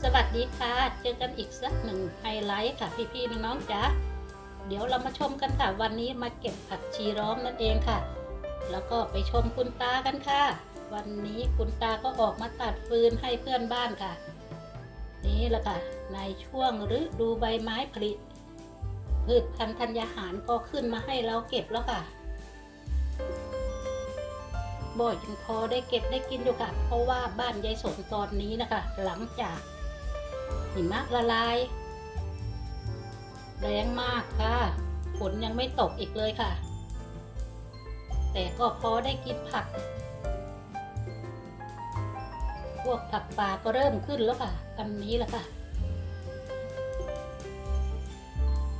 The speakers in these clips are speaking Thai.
สวัสดีค่ะ เจอกันอีกสักหนึ่งไฮไลท์ค่ะพี่ๆน้องๆจ๋าเดี๋ยวเรามาชมกันค่ะ วันนี้มาเก็บผักชีร้อมนั่นเองค่ะ แล้วก็ไปชมคุณตากันค่ะ วันนี้คุณตาก็ออกมาตัดฟืนให้เพื่อนบ้านค่ะ นี่แหละค่ะ ในช่วงฤดูใบไม้ผลิพืชพันธุ์ธัญญาหารก็ขึ้นมาให้เราเก็บแล้วค่ะ บ่อยพอได้เก็บได้กินอยู่ค่ะเพราะว่าบ้านยายสนตอนนี้นะคะ หลังจากหิมะละลายแรงมากค่ะฝนยังไม่ตกอีกเลยค่ะ แต่ก็พอได้กินผัก พวกผักป่าก็เริ่มขึ้นแล้วค่ะอันนี้แหละค่ะ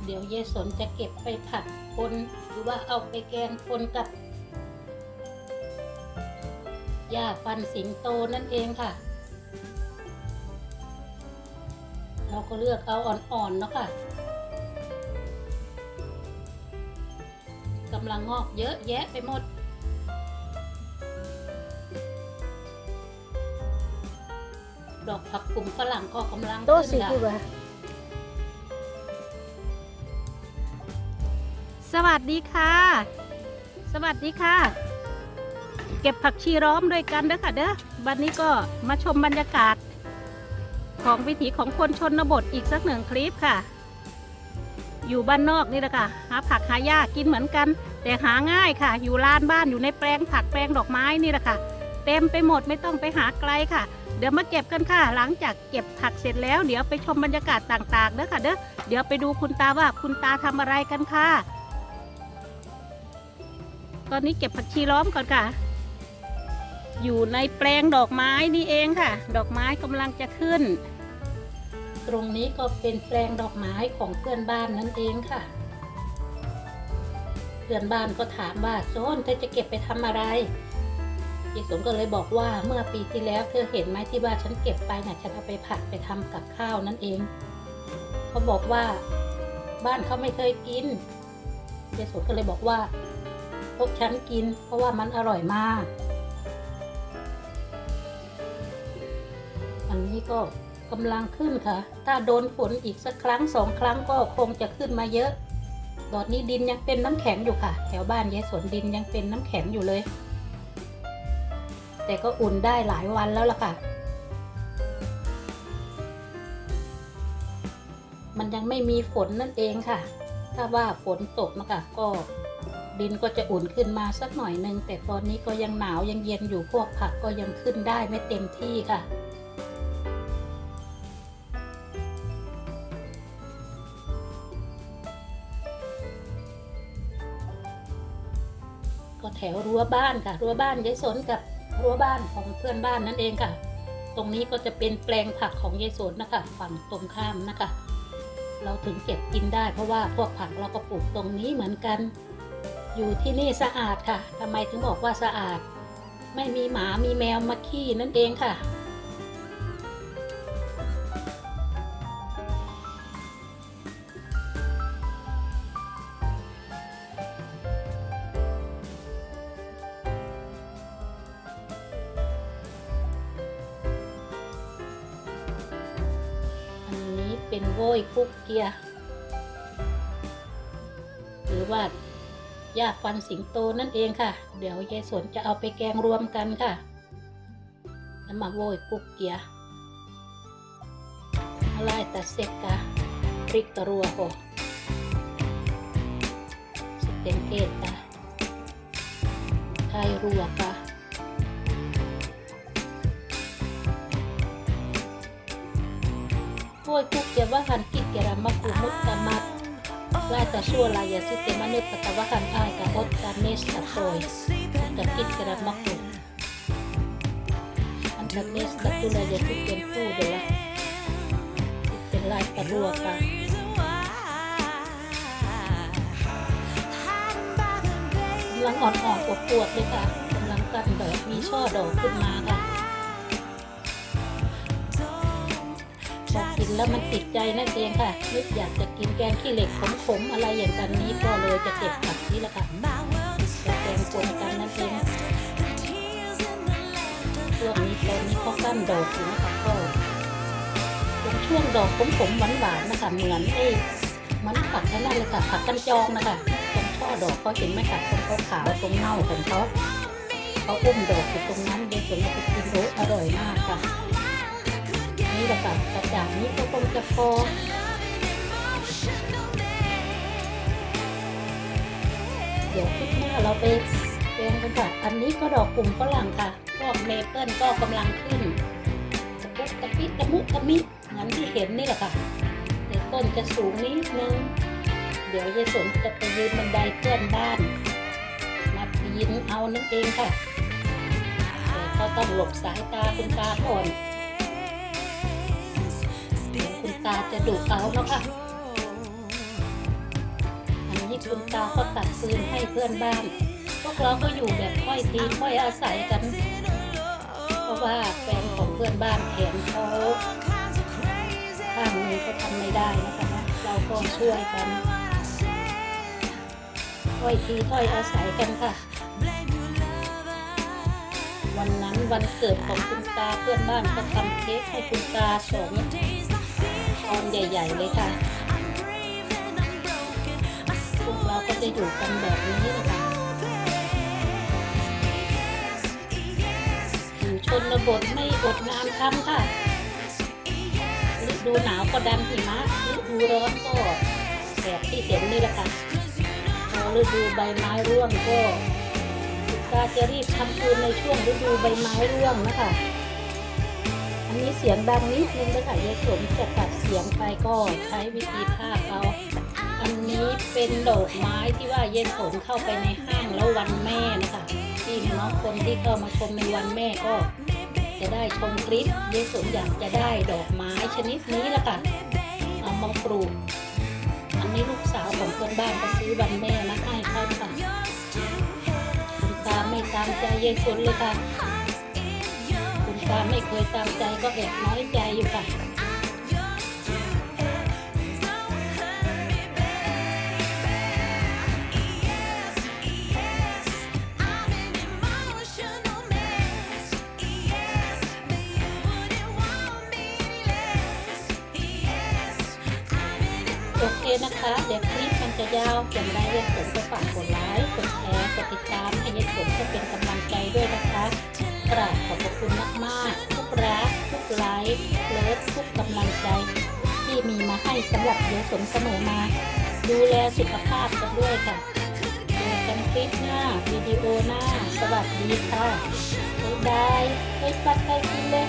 เดี๋ยวยายสนจะเก็บไปผัดคนหรือว่าเอาไปแกงคนกับ หญ้าฟันสิงโตนั่นเองค่ะ เราก็เลือกเอาอ่อนๆเนาะค่ะกำลังงอกเยอะแยะไปหมด ดอกผักกลุ่มฝรั่งก็กำลัง Dos ขึ้น sí, ค่ะ Cuba. สวัสดีค่ะ สวัสดีค่ะ เก็บผักชีร้อมด้วยกันเด้อค่ะเด้อวันนี้ก็มาชมบรรยากาศ ของวิถีของคนชนบทอีกสักหนึ่งคลิปค่ะ อยู่บ้านนอกนี่แหละค่ะ หาผักหายากกินเหมือนกัน แต่หาง่ายค่ะ อยู่ลานบ้านอยู่ในแปลงผักแปลงดอกไม้นี่แหละค่ะ เต็มไปหมดไม่ต้องไปหาไกลค่ะ เดี๋ยวมาเก็บกันค่ะ หลังจากเก็บผักเสร็จแล้ว เดี๋ยวไปชมบรรยากาศต่างๆเด้อค่ะเด้อเดี๋ยวไปดูคุณตาว่าคุณตาทำอะไรกันค่ะ ตอนนี้เก็บผักชีล้อมก่อนค่ะ อยู่ในแปลงดอกไม้นี่เองค่ะ ดอกไม้กำลังจะขึ้น ตรงนี้ก็เป็นแปลงดอกไม้ของเพื่อนบ้านนั่นเองค่ะ เพื่อนบ้านก็ถามว่าโซนเธอจะเก็บไปทำอะไรยายสมก็เลยบอกว่าเมื่อปีที่แล้วเธอเห็นไหมที่ว่าฉันเก็บไปน่ะฉันเอาไปผัดไปทำกับข้าวนั่นเอง เขาบอกว่าบ้านเขาไม่เคยกินยายสมก็เลยบอกว่าพวกฉันกิน เพราะว่ามันอร่อยมาก อันนี้ก็กำลังขึ้นค่ะ ถ้าโดนฝนอีกสักครั้งสองครั้งก็คงจะขึ้นมาเยอะ ตอนนี้ดินยังเป็นน้ำแข็งอยู่ค่ะ แถวบ้านยายสวนดินยังเป็นน้ำแข็งอยู่เลย แต่ก็อุ่นได้หลายวันแล้วล่ะค่ะ มันยังไม่มีฝนนั่นเองค่ะ ถ้าว่าฝนตกนะคะก็ดินก็จะอุ่นขึ้นมาสักหน่อยหนึง แต่ตอนนี้ก็ยังหนาวยังเย็นอยู่พวกผักก็ยังขึ้นได้ไม่เต็มที่ค่ะ แถวรั้วบ้านค่ะ รั้วบ้านยายสนกับรั้วบ้านของเพื่อนบ้านนั่นเองค่ะ ตรงนี้ก็จะเป็นแปลงผักของยายสนนะคะ ฝั่งตรงข้ามนะคะ เราถึงเก็บกินได้เพราะว่าพวกผักเราก็ปลูกตรงนี้เหมือนกัน อยู่ที่นี่สะอาดค่ะทำไมถึงบอกว่าสะอาด ไม่มีหมามีแมวมาขี้นั่นเองค่ะ เป็นโว้ยคุกเกีย หรือว่าหญ้าฟันสิงโตนั่นเองค่ะ เดี๋ยวยายสวนจะเอาไปแกงรวมกันค่ะแล้วมาโว้ยคุกเกียอะไรแต่เซกกะพริกตะรัวโหสเต็มเกตกะไทยรัวกะ Voi kukkia vähän kitkerän maku, mutta mä laitan suolaa ja sitten mä nyppätän vähän aikaa ottaa nesta pois. Mutta kitkerän maku. Antaa nesta tulee ja sitten puudella. Sitten laittaa ruokaa. กำลังอ่อนๆปวดๆเลยค่ะกำลังกันดอกมีช่อดอกขึ้นมาค่ะ พอกินแล้วมันติดใจนั่นเองค่ะนึกอยากจะกินแกงขี้เหล็กขมๆอะไรอย่างกันนี้ก็เลยจะเก็บผักนี้แหละค่ะจะแกงปนกันนั่นเองช่วงนี้ตอนนี้เขากั้นดอกอยู่นะคะก็ช่วงดอกผมๆหวานๆนะคะเหมือนไอ้มันผักนั่นเลยค่ะผักกันจองนะคะตรงช่อดอกเขาเห็นไหมคะตรงขาวตรงเน่าของเขาเขาอุ้มดอกอยู่ตรงนั้นเดี๋ยวส่วนเราไปกินโอ้อร่อยมากค่ะ นี่แหละค่ะกระจาดนี้ก็คงจะพอเดี๋ยวคลิปหน้าเราไปเตรียมกันค่ะ อันนี้ก็ดอกกลุ่มฝรั่งค่ะ พวกเมเปิลก็กำลังขึ้นกระปุกกระปิกระมุกกระมิงั้นที่เห็นนี่แหละค่ะเดี๋ยวต้นจะสูงนิดนึง เดี๋ยวยายสนจะไปยืนบันไดเพื่อนบ้าน มาปีนเอานั่นเองค่ะแต่ก็ต้องหลบสายตาคุณตาก่อนาจะดุเอาเนาะค่ะ อันนี้คุณตาก็ตัดฟืนให้เพื่อนบ้าน พวกเราก็อยู่แบบค่อยทีค่อยอาศัยกัน เพราะว่าแฟนของเพื่อนบ้านแขนเขาข้างมือเขาทำไม่ได้นะคะเราก็ช่วยกันค่อยทีค่อยอาศัยกันค่ะ วันนั้นวันเกิดของคุณตาเพื่อนบ้านก็ทำเค้กให้คุณตาสอ อนใหญ่ๆเลยค่ะ พวกเราก็จะอยู่กันแบบนี้นะคะอยู่ชนบทไม่อดงานทำค่ะฤดูหนาวก็ดันหิมะฤดูร้อนก็แบบที่เห็นนี่แหละค่ะพอฤดูใบไม้ร่วงก็คุณตาจะรีบทำคืนในช่วงฤดูใบไม้ร่วงนะคะ นี้เสียงดังนิดนึงนะคะยายสมจะตัดเสียงไปก็ใช้วิธีภาคเอา อันนี้เป็นดอกไม้ที่ว่าเยนสนเข้าไปในห้างแล้ววันแม่นะคะที่น้องคนที่เข้ามาชมในวันแม่ก็ จะได้ชมคลิปเยนสนอยากจะได้ดอกไม้ชนิดนี้ละค่ะเอามาปลูกอันนี้ลูกสาวของเพื่อนบ้านก็ซื้อวันแม่มาให้เขาค่ะตามไม่ตามใจเยนสนเลยค่ะ คุณตาไม่เคยตามใจก็แอบน้อยใจอยู่ค่ะโอเคนะคะเดี๋ยวคลิปมันจะยาวอย่างไรยายฝนก็ฝากกดไลค์กดแชร์กดติดตามให้ยายฝนก็เป็นกำลังใจด้วยนะคะ กราบขอบพระคุณมากๆ ทุกรัก ทุกไลค์เลิฟทุกกำลังใจ ที่มีมาให้สำหรับเยสมเสมอมา ดูแลสุขภาพกันด้วยค่ะเจอกันคลิปหน้าวิดีโอหน้า สวัสดีค่ะบ๊ายบายไปปัดไปกินเลย